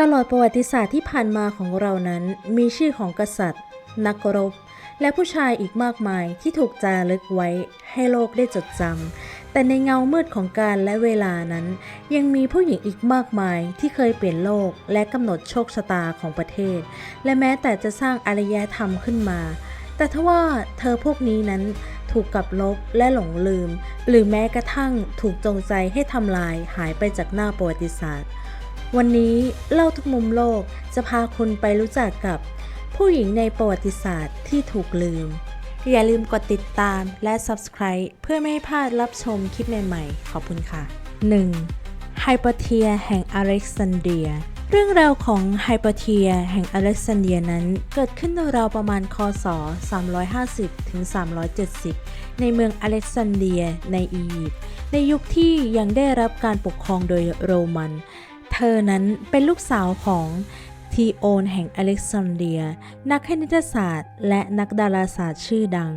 ตลอดประวัติศาสตร์ที่ผ่านมาของเรานั้นมีชื่อของกษัตริย์ นักรบ และผู้ชายอีกมากมายที่ถูกจารึกไว้ให้โลกได้จดจำแต่ในเงามืดของการและเวลานั้น ยังมีผู้หญิงอีกมากมายที่เคยเปลี่ยนโลกและกำหนดโชคชะตาของประเทศ และแม้แต่จะสร้างอารยธรรมขึ้นมา แต่ทว่าเธอพวกนี้นั้นถูกกลับลบและหลงลืม หรือแม้กระทั่งถูกจงใจให้ทำลายหายไปจากหน้าประวัติศาสตร์ วันนี้เล่าทุกมุมโลกจะพาคุณไปรู้จักกับ ผู้หญิงในประวัติศาสตร์ที่ถูกลืม อย่าลืมกดติดตามและ Subscribe เพื่อไม่ให้พลาดรับชมคลิปใหม่ๆ ขอบคุณค่ะ 1. ไฮเปาเทียแห่งอเล็กซานเดีย เรื่องราวของไฮเปาเทียแห่งอเล็กซานเดียนั้นเกิดขึ้นราวประมาณคศ 350ถึง370 ในเมืองอเล็กซานเดียในอียิปต์ในยุคที่ยังได้รับการปกครองโดยโรมัน เธอนั้นเป็นลูกสาวของทีโอนแห่งอเล็กซานเดีย นักคณิตศาสตร์ และนักดาราศาสตร์ชื่อดัง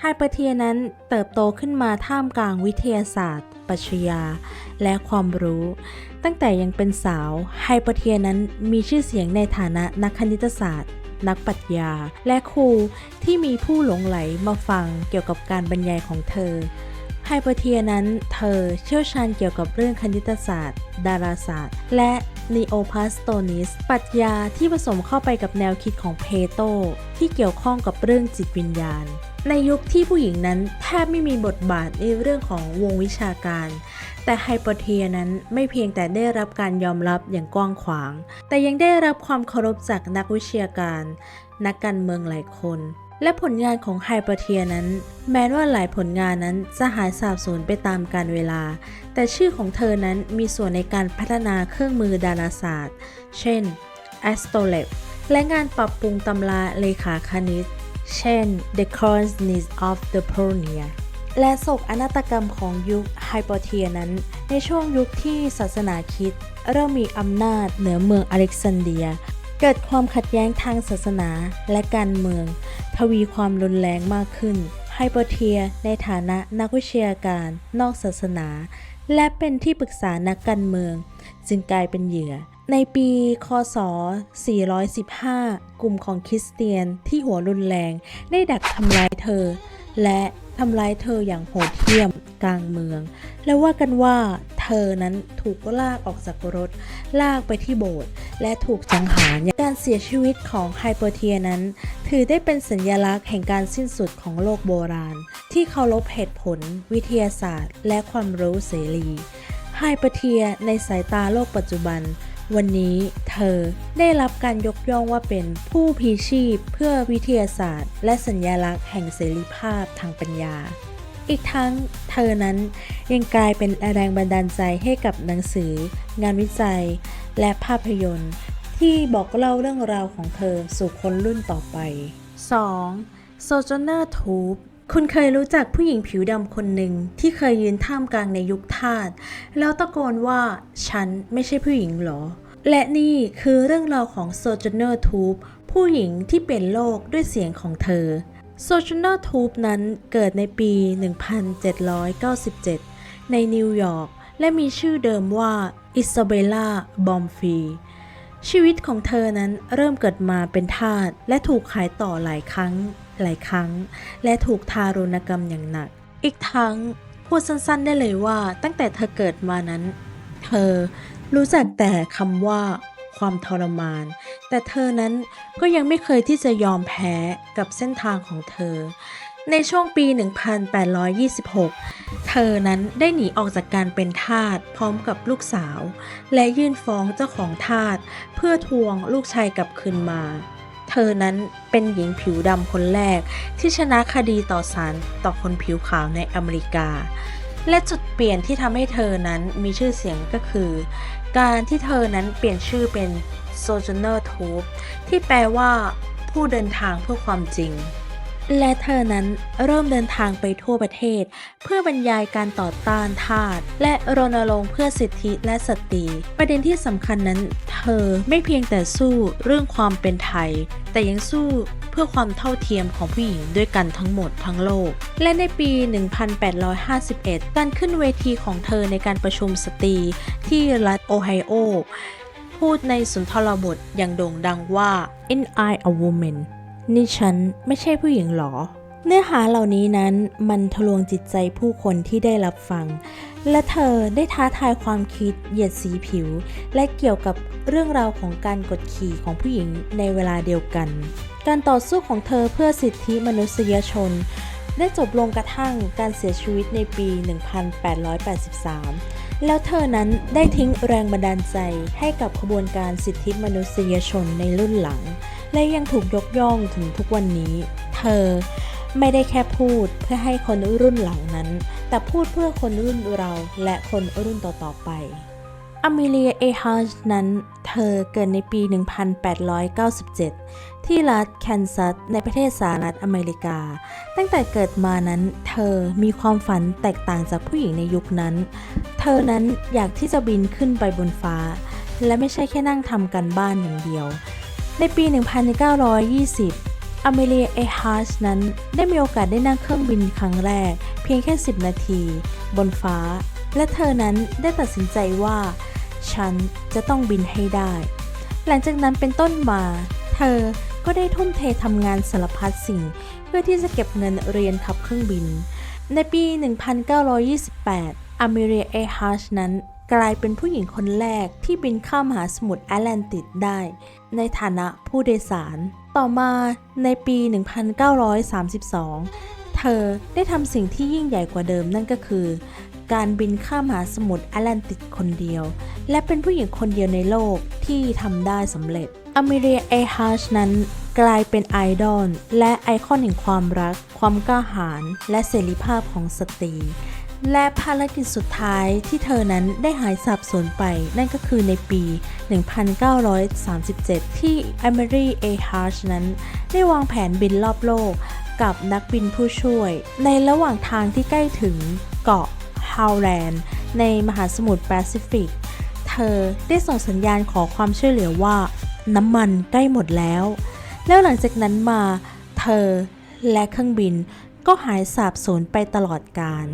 ไฮเปาเทียนั้นเติบโตขึ้นมาท่ามกลางวิทยาศาสตร์ ปรัชญา และความรู้ ตั้งแต่ยังเป็นสาว ไฮเปาเทียนั้นมีชื่อเสียงในฐานะนักคณิตศาสตร์ นักปรัชญา และครูที่มีผู้หลงไหลมาฟังเกี่ยวกับการบรรยายของเธอ เปอร์เทียนั้น เธอเชี่ยวชาญเกี่ยวกับเรื่องคณิตศาสตร์ ดาราศาสตร์ และนีโอพาสโตนิสปรัชญาที่ผสมเข้าไปกับแนวคิดของเพโตที่เกี่ยวข้องกับเรื่องจิตวิญญาณ ในยุคที่ผู้หญิงนั้นแทบไม่มีบทบาทในเรื่องของวงวิชาการ แต่ไฮเปอร์เทียนั้นไม่เพียงแต่ได้รับการยอมรับอย่างกว้างขวาง แต่ยังได้รับความเคารพจากนักวิชาการ นักการเมืองหลายคน และผลงานของไฮเปอร์เทียนั้น แม้ว่าหลายผลงานนั้นจะหายสาบสูญไปตามกาลเวลา แต่ชื่อของเธอนั้นมีส่วนในการพัฒนาเครื่องมือดาราศาสตร์ เช่น a s t o l a b และงานปรับปรุงตำราเลขาคณิต เช่น The Consciousness of the Pioneer และโศกอนาตกรรมของยุคไฮเปอร์เทียนั้น ในช่วงยุคที่ศาสนาคิดเริ่มมีอำนาจเหนือเมืองอเล็กซานเดีย เกิดความขัดแย้งทางศาสนาและการเมือง ทวีความรุนแรงมากขึ้น ไฮเปอร์เทียในฐานะนักวิชาการนอกศาสนา และเป็นที่ปรึกษานักการเมือง จึงกลายเป็นเหยื่อ ในปี คศ 415 กลุ่มของคริสเตียนที่หัวรุนแรงได้ดักทำร้ายเธอ และทำร้ายเธออย่างโหดเหี้ยมกลางเมือง และว่ากันว่าเธอนั้นถูกลากออกจากรถ ลากไปที่โบสถ์และถูกสังหาร การเสียชีวิตของไฮเปอร์เทียนั้น ถือได้เป็นสัญลักษณ์แห่งการสิ้นสุดของโลกโบราณ ที่เคารพเหตุผล วิทยาศาสตร์ และความรู้เสรีไฮเปอร์เทียในสายตาโลกปัจจุบัน วันนี้เธอได้รับการยกย่องว่าเป็นผู้พีชีพเพื่อวิทยาศาสตร์ และสัญญลักษณ์แห่งเสรีภาพทางปัญญาอีกทั้งเธอนั้นยังกลายเป็นแรงบันดาลใจให้กับหนังสือ งานวิจัย และภาพยนตร์ ที่บอกเล่าเรื่องราวของเธอสู่คนรุ่นต่อไป 2. Sojourner Truth คุณเคยรู้จักผู้หญิงผิวดำคนหนึ่งที่เคยยืนท่ามกลางในยุคทาสแล้วตะโกนว่าฉันไม่ใช่ผู้หญิงหรอ และนี่คือเรื่องราวของ Sojourner Truth ผู้หญิงที่เปลี่ยนโลกด้วยเสียงของเธอ Sojourner Truth นั้นเกิดในปี 1797 ในนิวยอร์กและมีชื่อเดิมว่าอิซาเบลล่าบอมฟี ชีวิตของเธอนั้นเริ่มเกิดมาเป็นทาสและถูกขายต่อหลายครั้ง หลายครั้ง และถูกทารุณกรรมอย่างหนัก อีกทั้งพูดสั้นๆได้เลยว่าตั้งแต่เธอเกิดมานั้น เธอรู้จักแต่คำว่าความทรมาน แต่เธอนั้นก็ยังไม่เคยที่จะยอมแพ้กับเส้นทางของเธอ ในช่วงปี 1826 เธอนั้นได้หนีออกจากการเป็นทาสพร้อมกับลูกสาว และยื่นฟ้องเจ้าของทาสเพื่อทวงลูกชายกลับคืนมา เธอนั้นเป็นหญิงผิวดำคนแรกที่ชนะคดีต่อศาลต่อคนผิวขาวในอเมริกา และจุดเปลี่ยนที่ทำให้เธอนั้นมีชื่อเสียงก็คือ การที่เธอนั้นเปลี่ยนชื่อเป็น Sojourner Truth ที่แปลว่าผู้เดินทางเพื่อความจริง และเธอนั้นเริ่มเดินทางไปทั่วประเทศ เพื่อบรรยายการต่อต้านทาสและรณรงค์เพื่อสิทธิและสตรี ประเด็นที่สำคัญนั้น เธอไม่เพียงแต่สู้เรื่องความเป็นไทย แต่ยังสู้เพื่อความเท่าเทียมของผู้หญิงด้วยกันทั้งหมดทั้งโลก และในปี 1851 การขึ้นเวทีของเธอในการประชุมสตรีที่รัฐโอไฮโอ พูดในสุนทรบทอย่างโด่งดังว่า in I a woman นี่ฉันไม่ใช่ผู้หญิงหรอ เนื้อหาเหล่านี้นั้นมันทะลวงจิตใจผู้คนที่ได้รับฟัง และเธอได้ท้าทายความคิดเหยียดสีผิว และเกี่ยวกับเรื่องราวของการกดขี่ของผู้หญิงในเวลาเดียวกัน การต่อสู้ของเธอเพื่อสิทธิมนุษยชน ได้จบลงกระทั่งการเสียชีวิตในปี 1883แล้วเธอนั้นได้ทิ้งแรงบันดาลใจให้กับขบวนการสิทธิมนุษยชนในรุ่นหลัง และยังถูกยกย่องถึงทุกวันนี้ เธอไม่ได้แค่พูดเพื่อให้คนรุ่นหลังนั้น แต่พูดเพื่อคนรุ่นเราและคนรุ่นต่อๆไปอเมเลียเอฮาร์นั้น เธอเกิดในปี 1897 ที่รัฐแคนซัสในประเทศสหรัฐอเมริกา ตั้งแต่เกิดมานั้น เธอมีความฝันแตกต่างจากผู้หญิงในยุคนั้น เธอนั้นอยากที่จะบินขึ้นไปบนฟ้า และไม่ใช่แค่นั่งทำกันบ้านอย่างเดียว ในปี 1920 อเมเลียเอฮาร์ชนั้นได้มีโอกาสได้นั่งเครื่องบินครั้งแรก เพียงแค่ 10 นาที บนฟ้า และเธอนั้นได้ตัดสินใจว่า ฉันจะต้องบินให้ได้ หลังจากนั้นเป็นต้นมา เธอก็ได้ทุ่มเททำงานสารพัดสิ่ง เพื่อที่จะเก็บเงินเรียนขับเครื่องบิน ในปี 1928 อเมเรียเอฮาร์ชนั้นกลายเป็นผู้หญิงคนแรกที่บินข้ามมหาสมุทรแอตแลนติกได้ ในฐานะผู้โดยสาร ต่อมาในปี 1932 เธอได้ทำสิ่งที่ยิ่งใหญ่กว่าเดิมนั่นก็คือ การบินข้ามมหาสมุทรแอตแลนติกคนเดียว และเป็นผู้หญิงคนเดียวในโลกที่ทำได้สำเร็จอเมเรียเอฮาร์ชนั้นกลายเป็นไอดอลและไอคอนแห่งความรัก ความกล้าหาญและเสรีภาพของสตรี และภารกิจสุดท้ายที่เธอนั้นได้หายสับสนไป นั่นก็คือในปี 1937 ที่อเมรีเอฮาร์ชนั้น ได้วางแผนบินรอบโลกกับนักบินผู้ช่วย ในระหว่างทางที่ใกล้ถึงเกาะฮาวแลนด์ในมหาสมุทรแปซิฟิก เธอได้ส่งสัญญาณขอความช่วยเหลือว่า น้ำมันใกล้หมดแล้ว แล้วหลังจากนั้นมา เธอและเครื่องบินก็หายสาบสูญไปตลอดกาล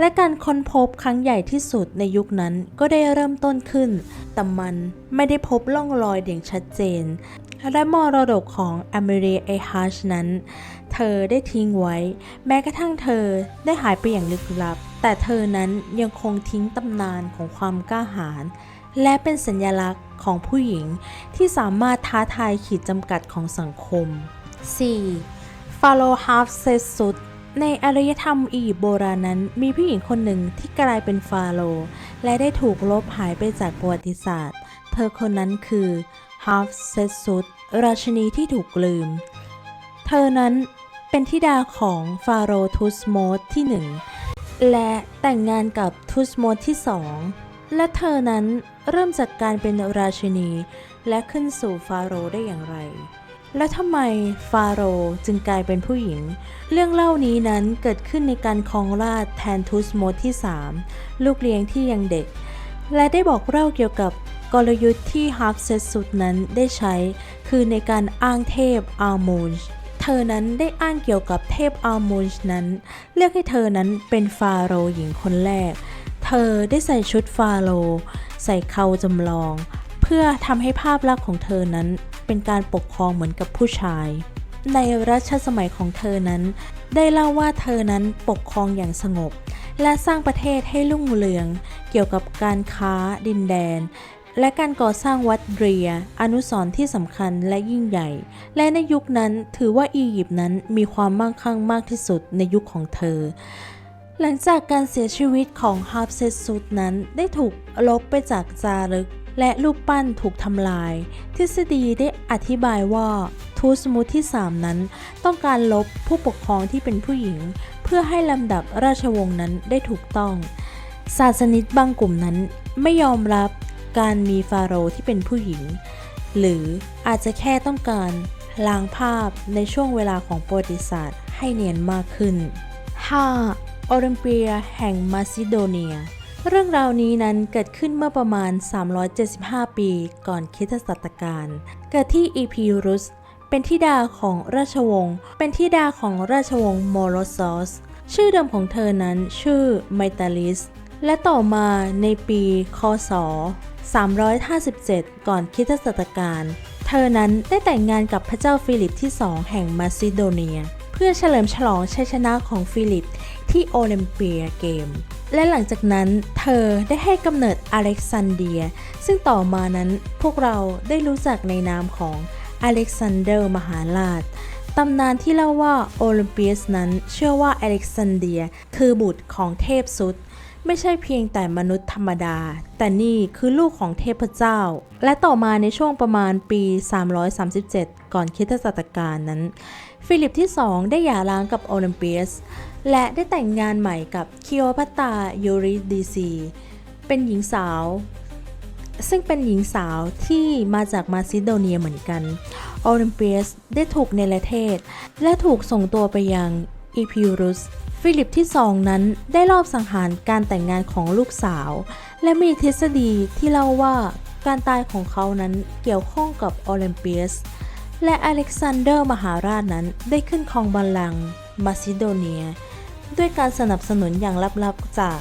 และการค้นพบครั้งใหญ่ที่สุดในยุคนั้นก็ได้เริ่มต้นขึ้น แต่มันไม่ได้พบล่องรอยอย่างชัดเจน และมรดกของอเมรีเอฮาชนั้น เธอได้ทิ้งไว้ แม้กระทั่งเธอได้หายไปอย่างลึกลับ แต่เธอนั้นยังคงทิ้งตำนานของความกล้าหาญและเป็นสัญลักษณ์ของผู้หญิงที่สามารถท้าทายขีดจำกัดของสังคม 4. ฟาโรฮาฟเซซุด ในอารยธรรมอียิปต์โบราณนั้น มีผู้หญิงคนหนึ่งที่กลายเป็นฟาโรห์และได้ถูกลบหายไปจากประวัติศาสตร์ เธอคนนั้นคือฮาฟเซซุดราชินีที่ถูกลืม เธอนั้นเป็นธิดาของฟาโรห์ทุสโมสที่หนึ่งและแต่งงานกับทุสโมสที่สองและเธอนั้นเริ่มจากการเป็นราชินี และขึ้นสู่ฟาโรห์ได้อย่างไร และทำไมฟาโรจึงกลายเป็นผู้หญิง เรื่องเล่านี้นั้นเกิดขึ้นในการครองราชแทนทุสโมสที่ 3 ลูกเลี้ยงที่ยังเด็ก และได้บอกเล่าเกี่ยวกับกลยุทธ์ที่ฮาร์ฟเซสุดนั้นได้ใช้ คือในการอ้างเทพอาร์มูนเธอนั้นได้อ้างเกี่ยวกับเทพอาร์มูนนั้น เลือกให้เธอนั้นเป็นฟาโรห์หญิงคนแรก เธอได้ใส่ชุดฟาโรใส่เขาจำลอง เพื่อทำให้ภาพลักษณ์ของเธอนั้น เป็นการปกครองเหมือนกับผู้ชาย ในรัชสมัยของเธอนั้น ได้เล่าว่าเธอนั้นปกครองอย่างสงบ และสร้างประเทศให้รุ่งเรือง เกี่ยวกับการค้าดินแดน และการก่อสร้างวัดเรีย อนุสรณ์ที่สำคัญและยิ่งใหญ่ และในยุคนั้นถือว่าอียิปต์นั้นมีความมั่งคั่งมากที่สุดในยุคของเธอหลังจากการเสียชีวิตของฮาร์ปเซซุดนั้นได้ถูกลบไปจากจารึก และรูปปั้นถูกทำลาย ทฤษฎีได้อธิบายว่าทูสมุทที่ 3 นั้น ต้องการลบผู้ปกครองที่เป็นผู้หญิง เพื่อให้ลำดับราชวงศ์นั้นได้ถูกต้อง ศาสนิกบางกลุ่มนั้นไม่ยอมรับการมีฟาโรห์ที่เป็นผู้หญิง หรืออาจจะแค่ต้องการล้างภาพในช่วงเวลาของประวัติศาสตร์ให้เนียนมากขึ้น 5. โอลิมเปียแห่งมาซิโดเนีย เรื่องราวนี้นั้นเกิดขึ้นเมื่อประมาณ 375 ปีก่อนคริสตศักราชเกิดที่อีพีรุส เป็นธิดาของราชวงศ์ เป็นธิดาของราชวงศ์โมโรซอส ชื่อเดิมของเธอนั้นชื่อไมตาลิส และต่อมาในปีคศ 357 ก่อนคริสตศักราชเธอนั้นได้แต่งงานกับพระเจ้าฟิลิปที่สองแห่งมาซิโดเนียเพื่อเฉลิมฉลองชัยชนะของฟิลิปที่โอลิมเปียเกม และหลังจากนั้นเธอได้ให้กำเนิดอเล็กซานเดีย ซึ่งต่อมานั้นพวกเราได้รู้จักในนามของอเล็กซานเดอร์มหาราชตำนานที่เล่าว่าโอลิมเปียสนั้นเชื่อว่าอเล็กซานเดียคือบุตรของเทพซุดไม่ใช่เพียงแต่มนุษย์ธรรมดา แต่นี่คือลูกของเทพเจ้า และต่อมาในช่วงประมาณปี 337 ก่อนคริสตศักราชนั้น ฟิลิปที่ 2 ได้หย่าร้างกับโอลิมเปียส และได้แต่งงานใหม่กับคิโอพัตตายูริดีซี เป็นหญิงสาว ซึ่งเป็นหญิงสาวที่มาจากมาซิโดเนียเหมือนกัน โอลิมเปียสได้ถูกเนรเทศ และถูกส่งตัวไปยังอีพิรุสฟิลิปที่สองนั้นได้ลอบสังหารการแต่งงานของลูกสาว และมีทฤษฎีที่เล่าว่าการตายของเขานั้นเกี่ยวข้องกับโอลิมเปียส และอเล็กซานเดอร์มหาราชนั้นได้ขึ้นครองบัลลังก์มาซิโดเนีย ด้วยการสนับสนุนอย่างลับๆจาก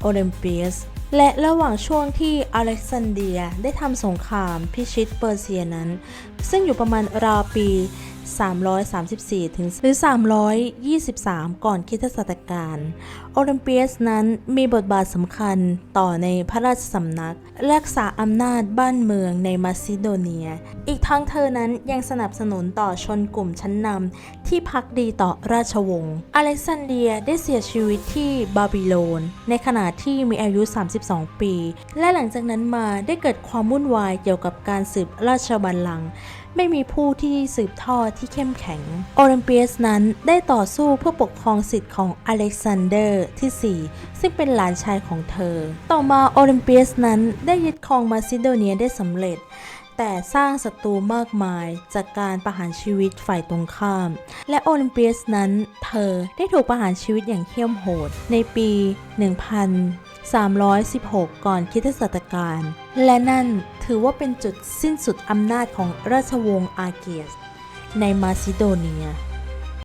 โอลิมเปียส และระหว่างช่วงที่อเล็กซานเดียได้ทำสงครามพิชิตเปอร์เซียนั้น ซึ่งอยู่ประมาณราวปี 334 ถึงหรือ 323 ก่อนคริสตศักราชโอลิมเปียสนั้นมีบทบาทสำคัญต่อในพระราชสำนัก รักษาอำนาจบ้านเมืองในมาซิโดเนีย อีกทั้งเธอนั้นยังสนับสนุนต่อชนกลุ่มชั้นนำที่พักดีต่อราชวงศ์อเล็กซานเดียได้เสียชีวิตที่บาบิโลน ในขณะที่มีอายุ 32 ปี และหลังจากนั้นมาได้เกิดความวุ่นวายเกี่ยวกับการสืบราชบัลลังก์ ไม่มีผู้ที่สืบทอดที่เข้มแข็ง โอลิมเปียสนั้นได้ต่อสู้เพื่อปกครองสิทธิ์ของอเล็กซานเดอร์ที่ 4 ซึ่งเป็นหลานชายของเธอ ต่อมาโอลิมเปียสนั้นได้ยึดครองมาซิโดเนียได้สำเร็จแต่สร้างศัตรูมากมายจากการประหารชีวิตฝ่ายตรงข้าม และโอลิมเปียสนั้น เธอได้ถูกประหารชีวิตอย่างเหี้ยมโหด ในปี 1316 ก่อนคริสตศักราช และนั่นถือว่าเป็นจุดสิ้นสุดอำนาจของราชวงศ์อาเกียส ในมาซิโดเนีย